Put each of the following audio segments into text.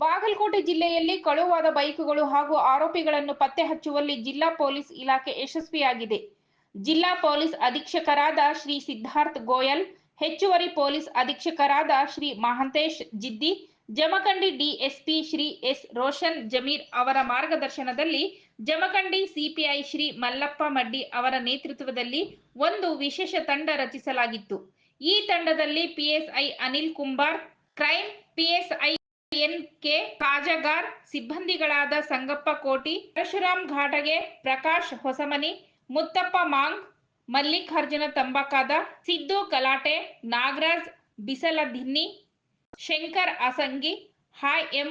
ಬಾಗಲಕೋಟೆ ಜಿಲ್ಲೆಯಲ್ಲಿ ಕಳುವಾದ ಬೈಕುಗಳು ಹಾಗೂ ಆರೋಪಿಗಳನ್ನು ಪತ್ತೆ ಹಚ್ಚುವಲ್ಲಿ ಜಿಲ್ಲಾ ಪೊಲೀಸ್ ಇಲಾಖೆ ಯಶಸ್ವಿಯಾಗಿದೆ. ಜಿಲ್ಲಾ ಪೊಲೀಸ್ ಅಧೀಕ್ಷಕರಾದ ಶ್ರೀ ಸಿದ್ಧಾರ್ಥ್ ಗೋಯಲ್, ಹೆಚ್ಚುವರಿ ಪೊಲೀಸ್ ಅಧೀಕ್ಷಕರಾದ ಶ್ರೀ ಮಹಾಂತೇಶ್ ಜಿದ್ದಿ, ಜಮಖಂಡಿ ಡಿಎಸ್ಪಿ ಶ್ರೀ ಎಸ್ ರೋಷನ್ ಜಮೀರ್ ಅವರ ಮಾರ್ಗದರ್ಶನದಲ್ಲಿ ಜಮಖಂಡಿ ಸಿಪಿಐ ಶ್ರೀ ಮಲ್ಲಪ್ಪ ಮಡ್ಡಿ ಅವರ ನೇತೃತ್ವದಲ್ಲಿ ಒಂದು ವಿಶೇಷ ತಂಡ ರಚಿಸಲಾಗಿತ್ತು. ಈ ತಂಡದಲ್ಲಿ PSI Anil Kumbar crime PSI N K Kajagar ಸಿಬ್ಬಂದಿಗಳಾದ Sangappa Koti Parashuram ಘಾಟಗೆ ಪ್ರಕಾಶ್ ಹೊಸಮನಿ, ಮುತ್ತಪ್ಪ ಮಾಂಗ್, ಮಲ್ಲಿಕಾರ್ಜುನ ತಂಬಾಕಾದ, ಸಿದ್ದು ಕಲಾಟೆ, ನಾಗರಾಜ್ ಬಿಸಲದಿನ್ನಿ, ಶಂಕರ್ ಅಸಂಗಿ, ಹಾಯ್ ಎಂ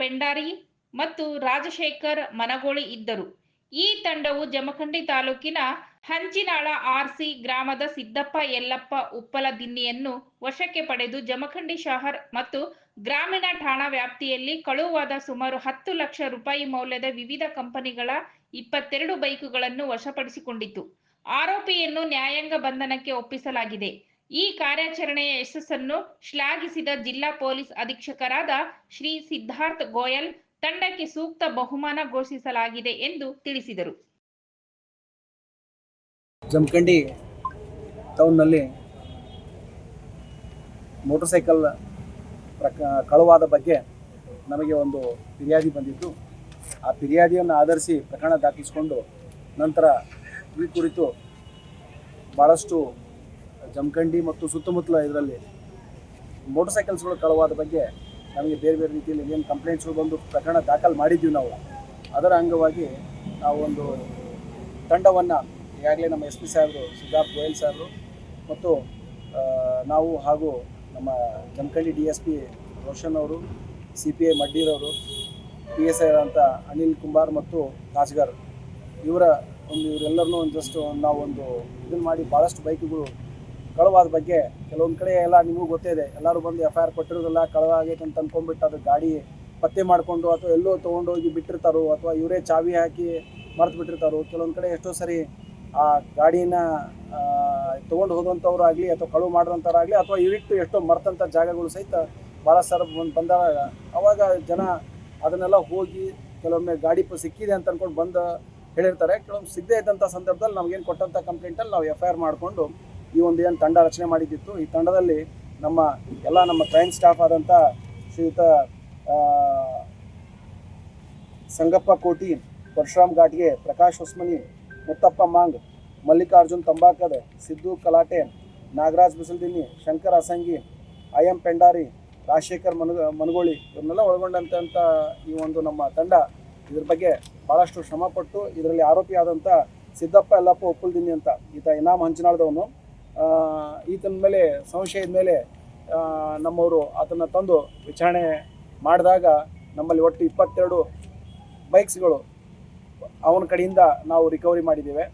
ಪೆಂಡಾರಿ ಮತ್ತು ರಾಜಶೇಖರ್ ಮನಗೋಳಿ ಇದ್ದರು. ಈ ತಂಡವು ಜಮಖಂಡಿ ತಾಲೂಕಿನ ಹಂಚಿನಾಳ ಆರ್ಸಿ ಗ್ರಾಮದ ಸಿದ್ದಪ್ಪ ಯಲ್ಲಪ್ಪ ಉಪ್ಪಲದಿನ್ನಿಯನ್ನು ವಶಕ್ಕೆ ಪಡೆದು ಜಮಖಂಡಿ ಶಹರ್ ಮತ್ತು ಗ್ರಾಮೀಣ ಠಾಣಾ ವ್ಯಾಪ್ತಿಯಲ್ಲಿ ಕಳುವಾದ ಸುಮಾರು ಹತ್ತು ಲಕ್ಷ ರೂಪಾಯಿ ಮೌಲ್ಯದ ವಿವಿಧ ಕಂಪನಿಗಳ ಇಪ್ಪತ್ತೆರಡು ಬೈಕುಗಳನ್ನು ವಶಪಡಿಸಿಕೊಂಡಿತು ಆರೋಪಿಯನ್ನು ನ್ಯಾಯಾಂಗ ಬಂಧನಕ್ಕೆ ಒಪ್ಪಿಸಲಾಗಿದೆ. ಈ ಕಾರ್ಯಾಚರಣೆಯ ಯಶಸ್ಸನ್ನು ಶ್ಲಾಘಿಸಿದ ಜಿಲ್ಲಾ ಪೊಲೀಸ್ ಅಧೀಕ್ಷಕರಾದ ಶ್ರೀ ಸಿದ್ಧಾರ್ಥ್ ಗೋಯಲ್, ತಂಡಕ್ಕೆ ಸೂಕ್ತ ಬಹುಮಾನ ಘೋಷಿಸಲಾಗಿದೆ ಎಂದು ತಿಳಿಸಿದರು. ಜಮಖಂಡಿ ಟೌನ್ನಲ್ಲಿ ಮೋಟರ್ ಸೈಕಲ್ ಪ್ರಕ, ಕಳುವಾದ ಬಗ್ಗೆ ನಮಗೆ ಒಂದು ಫಿರ್ಯಾದಿ ಬಂದಿದ್ದು ಆ ಫಿರ್ಯಾದಿಯನ್ನು ಆಧರಿಸಿ ಪ್ರಕರಣ ದಾಖಲಿಸಿಕೊಂಡು ನಂತರ ಈ ಕುರಿತು ಭಾಳಷ್ಟು ಜಮಖಂಡಿ ಮತ್ತು ಸುತ್ತಮುತ್ತಲ ಇದರಲ್ಲಿ ಮೋಟರ್ ಸೈಕಲ್ಸ್ಗಳು ಕಳುವಾದ ಬಗ್ಗೆ ನಮಗೆ ಬೇರೆ ಬೇರೆ ರೀತಿಯಲ್ಲಿ ಏನು ಕಂಪ್ಲೇಂಟ್ಸ್ಗಳು ಬಂದು ಪ್ರಕರಣ ದಾಖಲು ಮಾಡಿದ್ದೀವಿ ನಾವು. ಅದರ ಅಂಗವಾಗಿ ನಾವು ಒಂದು ತಂಡವನ್ನು ಈಗಾಗಲೇ ನಮ್ಮ ಎಸ್ ಪಿ ಸಾಹೇಬರು ಸಿದ್ಧಾರ್ಥ್ ಗೋಯಲ್ ಸಾರು ಮತ್ತು ನಾವು ಹಾಗೂ ನಮ್ಮ Jamakhandi D S P Roshan ಅವರು, ಸಿ ಪಿ ಐ ಮಡ್ಡೀರವರು ಪಿ ಎಸ್ ಐ ಅಂತ ಅನಿಲ್ ಕುಂಬಾರ್ ಮತ್ತು ಕಾಜ್ಗರ್ ಇವರ ಒಂದು, ಇವರೆಲ್ಲರನ್ನೂ ಒಂದು ಜಸ್ಟ್ ಒಂದು ಇದನ್ನು ಮಾಡಿ ಭಾಳಷ್ಟು ಬೈಕ್ಗಳು ಕಳುವಾದ ಬಗ್ಗೆ ಕೆಲವೊಂದು ಕಡೆ ಎಲ್ಲ ನಿಮಗೂ ಗೊತ್ತೇ ಇದೆ. ಎಲ್ಲರೂ ಬಂದು ಎಫ್ ಐ ಆರ್ ಕೊಟ್ಟಿರೋದಿಲ್ಲ ಕಳವ ಆಗೈತೆ ಅಂತ ಅಂದ್ಕೊಂಡ್ಬಿಟ್ಟು ಅದು ಗಾಡಿ ಪತ್ತೆ ಮಾಡಿಕೊಂಡು ಅಥವಾ ಎಲ್ಲೋ ತೊಗೊಂಡೋಗಿ ಬಿಟ್ಟಿರ್ತಾರೋ ಅಥವಾ ಇವರೇ ಚಾವಿ ಹಾಕಿ ಮರೆತು ಬಿಟ್ಟಿರ್ತಾರೋ ಕೆಲವೊಂದು ಕಡೆ ಎಷ್ಟೋ ಸರಿ ಆ ಗಾಡಿನ ತೊಗೊಂಡು ಹೋದಂಥವ್ರು ಆಗಲಿ ಅಥವಾ ಕಳುವು ಮಾಡಿದಂಥವ್ರಾಗಲಿ ಅಥವಾ ಇವಿಟ್ಟು ಎಷ್ಟೋ ಮರ್ತಂಥ ಜಾಗಗಳು ಸಹಿತ ಭಾಳ ಸರ್ ಬಂದು, ಬಂದಾಗ ಅವಾಗ ಜನ ಅದನ್ನೆಲ್ಲ ಹೋಗಿ ಕೆಲವೊಮ್ಮೆ ಗಾಡಿ ಸಿಕ್ಕಿದೆ ಅಂತ ಅಂದ್ಕೊಂಡು ಬಂದು ಹೇಳಿರ್ತಾರೆ. ಕೆಲವೊಮ್ಮೆ ಸಿಗದೇ ಇದ್ದಂಥ ಸಂದರ್ಭದಲ್ಲಿ ನಮಗೇನು ಕೊಟ್ಟಂಥ ಕಂಪ್ಲೇಂಟಲ್ಲಿ ನಾವು ಎಫ್ ಐ ಆರ್ ಮಾಡಿಕೊಂಡು ಈ ಒಂದು ಏನು ತಂಡ ರಚನೆ ಮಾಡಿದ್ದಿತ್ತು. ಈ ತಂಡದಲ್ಲಿ ನಮ್ಮ ಎಲ್ಲ ನಮ್ಮ ಕ್ರೈಮ್ ಸ್ಟಾಫ್ ಆದಂಥ ಶ್ರೀಯುತ ಸಂಗಪ್ಪ ಕೋಟಿ, ಪರಶುರಾಮ್ ಘಾಟ್ಗೆ ಪ್ರಕಾಶ್ ಹೊಸ್ಮನಿ ಮುತ್ತಪ್ಪ ಮಾಂಗ್, ಮಲ್ಲಿಕಾರ್ಜುನ್ ತಂಬಾಕದ ಸಿದ್ದು ಕಲಾಟೆ ನಾಗರಾಜ್ ಬಿಸಲ್ದಿನಿ ಶಂಕರ್ ಅಸಂಗಿ, ಐ ಎಂ ಪೆಂಡಾರಿ, ರಾಜಶೇಖರ್ ಮನುಗ ಮನಗೋಳಿ ಇವನ್ನೆಲ್ಲ ಒಳಗೊಂಡಂಥ ಈ ಒಂದು ನಮ್ಮ ತಂಡ ಇದ್ರ ಬಗ್ಗೆ ಭಾಳಷ್ಟು ಶ್ರಮಪಟ್ಟು ಇದರಲ್ಲಿ ಆರೋಪಿ ಆದಂಥ ಸಿದ್ದಪ್ಪ ಎಲ್ಲಪ್ಪ ಒಪ್ಪಲ್ದಿನಿ ಅಂತ ಈತ ಇನಾಮ್ ಹಂಚಿನಾಳ್ದವನು. ಈತನ ಮೇಲೆ ಸಂಶಯದ ಮೇಲೆ ನಮ್ಮವರು ಆತನ ತಂದು ವಿಚಾರಣೆ ಮಾಡಿದಾಗ ನಮ್ಮಲ್ಲಿ ಒಟ್ಟು ಇಪ್ಪತ್ತೆರಡು ಬೈಕ್ಸ್ಗಳು ಅವನ ಕಡೆಯಿಂದ ನಾವು ರಿಕವರಿ ಮಾಡಿದ್ದೇವೆ.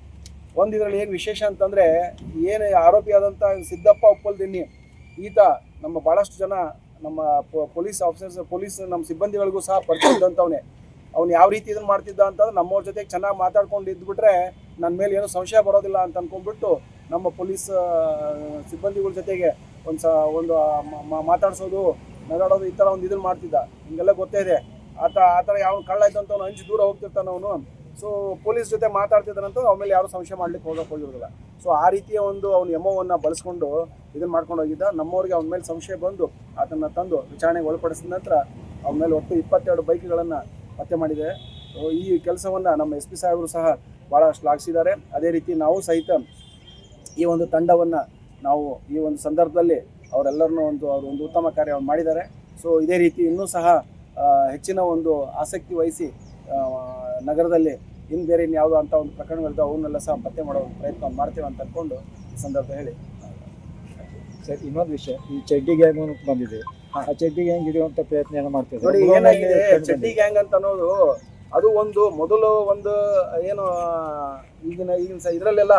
ಒಂದು ಇದರಲ್ಲಿ ಏನು ವಿಶೇಷ ಅಂತಂದರೆ, ಏನು ಆರೋಪಿಯಾದಂಥ ಸಿದ್ದಪ್ಪ ಒಪ್ಪಲ್ದಿನ್ನಿ ಈತ ನಮ್ಮ ಭಾಳಷ್ಟು ಜನ ನಮ್ಮ ಪೊಲೀಸ್ ಆಫೀಸರ್ಸ್, ಪೊಲೀಸ್ ನಮ್ಮ ಸಿಬ್ಬಂದಿಗಳಿಗೂ ಸಹ ಪರಿಚಯದಂಥವನೇ ಅವನು ಅವ್ನು ಯಾವ ರೀತಿ ಇದನ್ನು ಮಾಡ್ತಿದ್ದ ಅಂತಂದ್ರೆ ನಮ್ಮವ್ರ ಜೊತೆಗೆ ಚೆನ್ನಾಗಿ ಮಾತಾಡ್ಕೊಂಡು ಇದ್ಬಿಟ್ರೆ ನನ್ನ ಮೇಲೆ ಏನೂ ಸಂಶಯ ಬರೋದಿಲ್ಲ ಅಂತ ಅಂದ್ಕೊಂಡ್ಬಿಟ್ಟು ನಮ್ಮ ಪೊಲೀಸ್ ಸಿಬ್ಬಂದಿಗಳ ಜೊತೆಗೆ ಒಂದು ಸ, ಒಂದು ಮಾತಾಡಿಸೋದು, ನಗಾಡೋದು ಈ ಥರ ಒಂದು ಇದನ್ನು ಮಾಡ್ತಿದ್ದ. ಹಿಂಗೆಲ್ಲ ಗೊತ್ತೇ ಇದೆ. ಆತ ಆ ಥರ ಯಾವ ಕಳ್ಳ ಇದ್ದಂಥವ್ನು ಹಂಚಿ ದೂರ ಹೋಗ್ತಿರ್ತಾನೆ ಅವನು. ಸೊ ಪೊಲೀಸ್ ಜೊತೆ ಮಾತಾಡ್ತಿದ್ರಂತೂ ಅವ್ಮೇಲೆ ಯಾರು ಸಂಶಯ ಮಾಡ್ಲಿಕ್ಕೆ ಹೋಗಕ್ಕೆ ಹೋಗಿರೋದಿಲ್ಲ ಸೊ ಆ ರೀತಿಯ ಒಂದು ಅವ್ನ ಎಮೋವನ್ನ ಬಳಸ್ಕೊಂಡು ಇದನ್ನು ಮಾಡ್ಕೊಂಡು ಹೋಗಿದ್ದ. ನಮ್ಮವ್ರಿಗೆ ಅವನ ಮೇಲೆ ಸಂಶಯ ಬಂದು ಅದನ್ನ ತಂದು ವಿಚಾರಣೆಗೆ ಒಳಪಡಿಸಿದ ನಂತರ ಅವನ ಮೇಲೆ ಒಟ್ಟು ಇಪ್ಪತ್ತೆರಡು ಬೈಕ್ಗಳನ್ನು ಪತ್ತೆ ಮಾಡಿದೆ. ಈ ಕೆಲಸವನ್ನು ನಮ್ಮ ಎಸ್ ಪಿ ಸಾಹೇಬರು ಸಹ ಭಾಳ ಶ್ಲಾಘಿಸಿದ್ದಾರೆ ಅದೇ ರೀತಿ ನಾವು ಸಹಿತ ಈ ಒಂದು ತಂಡವನ್ನು ನಾವು ಈ ಒಂದು ಸಂದರ್ಭದಲ್ಲಿ ಅವರೆಲ್ಲರನ್ನೂ ಒಂದು ಅವರು ಒಂದು ಉತ್ತಮ ಕಾರ್ಯವನ್ನು ಮಾಡಿದ್ದಾರೆ. ಸೊ ಇದೇ ರೀತಿ ಇನ್ನೂ ಸಹ ಹೆಚ್ಚಿನ ಒಂದು ಆಸಕ್ತಿ ವಹಿಸಿ ನಗರದಲ್ಲಿ ಇನ್ನು ಬೇರೆ ಇನ್ಯಾವುದೋ ಅಂತ ಒಂದು ಪ್ರಕರಣಗಳಿದ್ದು ಅವನ್ನೆಲ್ಲ ಸಹ ಪತ್ತೆ ಮಾಡೋ ಪ್ರಯತ್ನ ಮಾಡ್ತೇವೆ ಅಂತ ಅಂದ್ಕೊಂಡು ಈ ಸಂದರ್ಭ ಹೇಳಿ. ಸರ್ ಇನ್ನೊಂದು ವಿಷಯ. ಈ ಚಡ್ಡಿ ಗ್ಯಾಂಗ್ ಅಂತ ಬಂದಿದೆ. ಆ ಚಡ್ಡಿ ಗ್ಯಾಂಗ್ ಹಿಡಿಯುವಂತ ಪ್ರಯತ್ನ ಏನೋ ನೋಡಿ ಏನಾಗಿದೆ? ಚಡ್ಡಿ ಗ್ಯಾಂಗ್ ಅಂತ ಅನ್ನೋದು ಅದು ಒಂದು ಮೊದಲು ಒಂದು ಏನು ಈಗಿನ ಈಗಿನ ಸ ಇದರಲ್ಲೆಲ್ಲ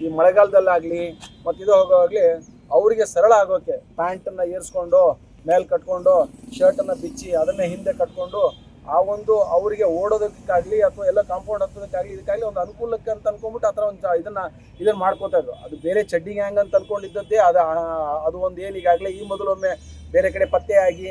ಈ ಮಳೆಗಾಲದಲ್ಲಾಗಲಿ ಮತ್ತು ಇದು ಹೋಗೋವಾಗಲಿ ಅವರಿಗೆ ಸರಳ ಆಗೋಕೆ ಪ್ಯಾಂಟನ್ನು ಏರಿಸ್ಕೊಂಡು ಮೇಲೆ ಕಟ್ಕೊಂಡು ಶರ್ಟನ್ನು ಬಿಚ್ಚಿ ಅದನ್ನೇ ಹಿಂದೆ ಕಟ್ಕೊಂಡು ಆ ಒಂದು ಅವರಿಗೆ ಓಡೋದಕ್ಕಾಗಲಿ ಅಥವಾ ಎಲ್ಲ ಕಾಂಪೌಂಡ್ ಹತ್ತೋದಕ್ಕಾಗಲಿ ಇದಕ್ಕಾಗಲಿ ಒಂದು ಅನುಕೂಲಕ್ಕೆ ಅಂತ ಅನ್ಕೊಂಡ್ಬಿಟ್ಟು ಆ ಥರ ಒಂದು ಇದನ್ನ ಇದನ್ನ ಮಾಡ್ಕೋತಾ ಇದ್ರು. ಅದು ಬೇರೆ ಚಡ್ಡಿ ಗ್ಯಾಂಗ್ ಅಂತ ಅನ್ಕೊಂಡಿದ್ದದ್ದೇ ಅದು ಅದು ಒಂದು ಏನು ಈಗಾಗಲೇ ಈ ಮೊದಲೊಮ್ಮೆ ಬೇರೆ ಕಡೆ ಪತ್ತೆಯಾಗಿ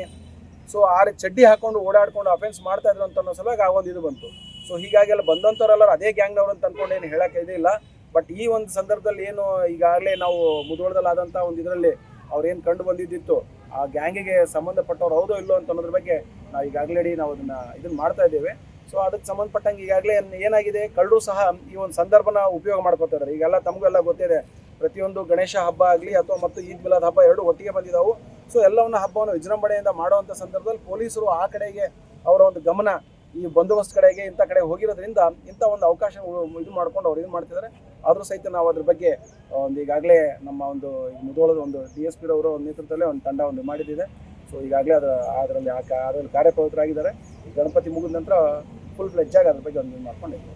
ಸೊ ಆ ಚಡ್ಡಿ ಹಾಕೊಂಡು ಓಡಾಡ್ಕೊಂಡು ಅಫೆನ್ಸ್ ಮಾಡ್ತಾ ಇದ್ರು ಅಂತ ಅನ್ನೋ ಸಲುವಾಗಿ ಆ ಒಂದು ಇದು ಬಂತು. ಸೊ ಹೀಗಾಗಿ ಎಲ್ಲ ಬಂದಂಥವ್ರೆಲ್ಲರೂ ಅದೇ ಗ್ಯಾಂಗ್ನವ್ರು ಅಂತ ಅನ್ಕೊಂಡು ಏನು ಹೇಳಕ್ಕೆ ಇದಿಲ್ಲ. ಬಟ್ ಈ ಒಂದು ಸಂದರ್ಭದಲ್ಲಿ ಏನು ಈಗಾಗಲೇ ನಾವು ಮುಧೋಳದಲ್ಲಾದಂಥ ಒಂದು ಇದರಲ್ಲಿ ಅವ್ರೇನು ಕಂಡು ಬಂದಿದ್ದಿತ್ತು, ಆ ಗ್ಯಾಂಗಿಗೆ ಸಂಬಂಧಪಟ್ಟವ್ರು ಹೌದೋ ಇಲ್ಲೋ ಅಂತ ಅನ್ನೋದ್ರ ಬಗ್ಗೆ ನಾವು ಈಗಾಗಲೇ ನಾವು ಅದನ್ನ ಇದನ್ನ ಮಾಡ್ತಾ ಇದ್ದೇವೆ. ಸೊ ಅದಕ್ಕೆ ಸಂಬಂಧಪಟ್ಟಂಗೆ ಈಗಾಗಲೇ ಏನಾಗಿದೆ, ಕಳ್ಳರು ಸಹ ಈ ಒಂದು ಸಂದರ್ಭನ ಉಪಯೋಗ ಮಾಡ್ಕೊತಾ ಇದ್ದಾರೆ ಈಗೆಲ್ಲ ತಮಗೆಲ್ಲ ಗೊತ್ತಿದೆ, ಪ್ರತಿಯೊಂದು ಗಣೇಶ ಹಬ್ಬ ಆಗಲಿ ಅಥವಾ ಮತ್ತು ಈದ್ ಮಿಲಾದ್ ಹಬ್ಬ ಎರಡು ಒಟ್ಟಿಗೆ ಬಂದಿದ್ದಾವೆ ಸೊ ಎಲ್ಲವನ್ನ ಹಬ್ಬವನ್ನು ವಿಜೃಂಭಣೆಯಿಂದ ಮಾಡುವಂಥ ಸಂದರ್ಭದಲ್ಲಿ ಪೊಲೀಸರು ಆ ಕಡೆಗೆ ಅವರ ಒಂದು ಗಮನ ಈ ಬಂದೋಬಸ್ತ್ ಕಡೆಗೆ ಇಂಥ ಕಡೆ ಹೋಗಿರೋದ್ರಿಂದ ಇಂಥ ಒಂದು ಅವಕಾಶ ಇದು ಮಾಡ್ಕೊಂಡು ಅವ್ರು ಇದು ಮಾಡ್ತಿದ್ದಾರೆ ಆದರೂ ಸಹಿತ ನಾವು ಅದ್ರ ಬಗ್ಗೆ ಒಂದು ಈಗಾಗಲೇ ನಮ್ಮ ಒಂದು ಮುದೋಳದ ಒಂದು ಡಿ ಎಸ್ ಪಿ ರವರ ಒಂದು ನೇತೃತ್ವದಲ್ಲೇ ಒಂದು ತಂಡ ಒಂದು ಮಾಡಿದ್ದಿದೆ. ಸೊ ಈಗಾಗಲೇ ಅದರ ಅದರಲ್ಲಿ ಆ ಅದರಲ್ಲಿ ಕಾರ್ಯಪ್ರವೃತ್ತರಾಗಿದ್ದಾರೆ. ಗಣಪತಿ ಮುಗಿದ ನಂತರ ಫುಲ್ ಫ್ಲೆಜ್ಜಾಗಿ ಅದ್ರ ಬಗ್ಗೆ ಒಂದು ಮಾಡ್ಕೊಂಡಿದ್ದೀವಿ.